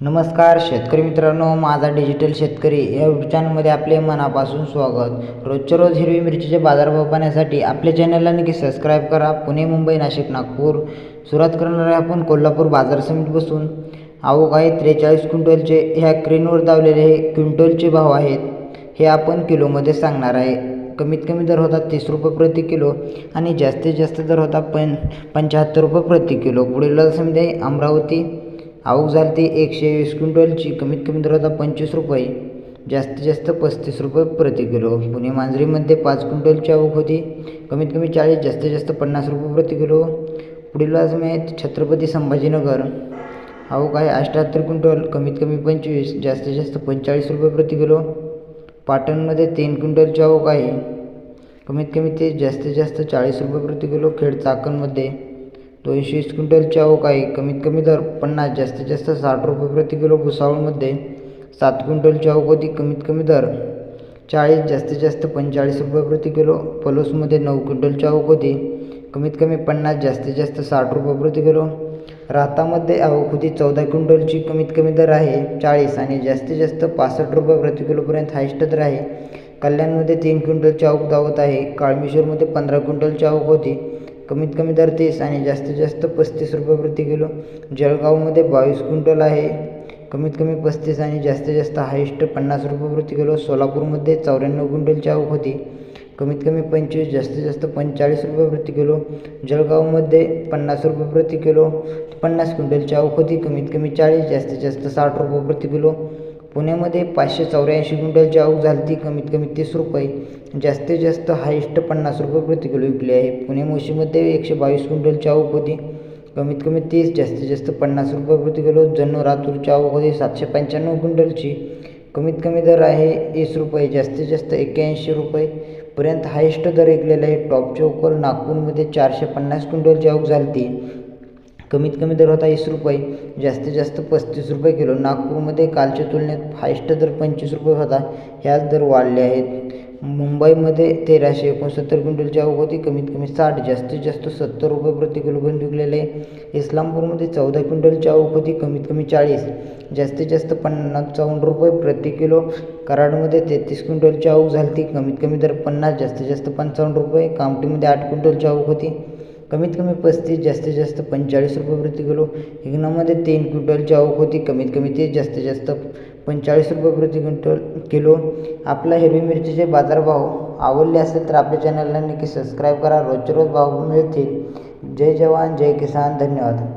नमस्कार शेतकरी मित्रांनो माझा डिजिटल शेतकरी या यूट्यूब चॅनलमध्ये आपले मनापासून स्वागत. रोजच्या रोज हिरवी मिरचीचे बाजारभाव पाहण्यासाठी आपल्या चॅनलला नक्की सबस्क्राईब करा. पुणे मुंबई नाशिक नागपूर. सुरुवात करणार आहे आपण कोल्हापूर बाजार समिती बसून आवक आहे त्रेचाळीस क्विंटलचे. ह्या क्रेनवर दावलेले हे क्विंटलचे भाव आहेत. हे आपण किलोमध्ये सांगणार आहे. कमीत कमी दर होता तीस रुपये प्रति किलो आणि जास्तीत जास्त दर होता पण पंच्याहत्तर रुपये प्रति किलो. पुढील समिती आहे अमरावती. आवक झाली ती एकशे वीस क्विंटलची. कमीत कमी दर होता पंचवीस रुपये जास्तीत जास्त पस्तीस रुपये प्रति किलो. पुणे मांजरीमध्ये पाच क्विंटलची आवक होती. कमीत कमी चाळीस जास्तीत जास्त पन्नास रुपये प्रति किलो. पुढील बातमी आहेत छत्रपती संभाजीनगर. आवक आहे अष्ट्याहत्तर क्विंटल कमीत कमी पंचवीस जास्तीत जास्त पंचेचाळीस रुपये प्रति किलो. पाटणमध्ये तीन क्विंटलची आवक आहे. कमीत कमी ते जास्तीत जास्त चाळीस रुपये प्रति किलो खेड चाकणमध्ये. दोनशे वीस क्विंटलची आवक आहे. कमीत कमी दर पन्नास जास्तीत जास्त साठ रुपये प्रति किलो भुसावळमध्ये सात क्विंटलची आवक होती. कमीत कमी दर चाळीस जास्तीत जास्त पंचेचाळीस रुपये प्रति किलो. पलोसमध्ये नऊ क्विंटलची आवक होती. कमीत कमी पन्नास जास्तीत जास्त साठ रुपये प्रति किलो. रातामध्ये आवक होती. चौदा क्विंटलची कमीत कमी दर आहे. चाळीस आणि जास्तीत जास्त पासष्ट रुपये प्रति किलोपर्यंत हायस्ट दर आहे. कल्याणमध्ये तीन क्विंटलची आवक दावत आहे. काळमेश्वरमध्ये पंधरा क्विंटलची आवक होती. कमीत कमी दर तीस आणि जास्तीत जास्त पस्तीस रुपये प्रति किलो. जळगावमध्ये बावीस क्विंटल आहे. कमीत कमी पस्तीस आणि जास्तीत जास्त हायेस्ट पन्नास रुपये प्रति किलो सोलापूरमध्ये चौऱ्याण्णव क्विंटलची आवक होती. कमीत कमी पंचवीस जास्तीत जास्त पंचेचाळीस रुपये प्रति किलो. जळगावमध्ये पन्नास रुपये प्रति किलो पन्नास क्विंटलची आवक होती. कमीत कमी चाळीस जास्तीत जास्त साठ रुपये प्रति किलो. पुण्यामध्ये पाचशे चौऱ्याऐंशी क्विंटलची आवक झाली ती कमीत कमी तीस रुपये. जास्तीत जास्त हायेस्ट पन्नास रुपये प्रति किलो विकली आहे. पुणे मोशीमध्ये एकशे बावीस क्विंटलची आवक होती. कमीत कमी तीस जास्तीत जास्त पन्नास रुपये प्रति किलो जन्नू रातूरची आवक होती सातशे पंच्याण्णव क्विंटलची. कमीत कमी दर आहे वीस रुपये जास्तीत जास्त एक्क्याऐंशी रुपयेपर्यंत हायेस्ट दर ऐकलेला आहे. टॉप चौकल नागपूरमध्ये चारशे पन्नास क्विंटलची आवक झाली ती कमीत कमी दर होता वीस रुपये. जास्तीत जास्त पस्तीस रुपये किलो. नागपूरमध्ये कालच्या तुलनेत हायस्ट दर पंचवीस रुपये होता. ह्याच दर वाढले आहेत. मुंबईमध्ये तेराशे एकोणसत्तर क्विंटलची आवक होती कमीत कमी साठ जास्तीत जास्त सत्तर रुपये प्रति किलोपर्यंत विकलेले आहे इस्लामपूरमध्ये चौदा क्विंटलची आवक होती कमीत कमी चाळीस जास्तीत जास्त पन्नास चौवन्न रुपये प्रति किलो. कराडमध्ये तेहतीस क्विंटलची आवक झाली ती कमीत कमी दर पन्नास जास्तीत जास्त पंचावन्न रुपये. कामटीमध्ये आठ क्विंटलची आवक होती कमीत कमी पस्तीस जास्तीत जास्त पंचेचाळीस रुपये प्रति किलो. हिंगणामध्ये तीन क्विंटलची आवक होती कमीत कमी ते जास्तीत जास्त पंचेचाळीस रुपये प्रति क्विंटल किलो. आपला हिरवी मिरचीचे बाजारभाव आवडले असेल तर आपल्या चॅनलला नक्की सबस्क्राईब करा. रोजचे रोज भाव मिळतील. जय जवान जय किसान धन्यवाद.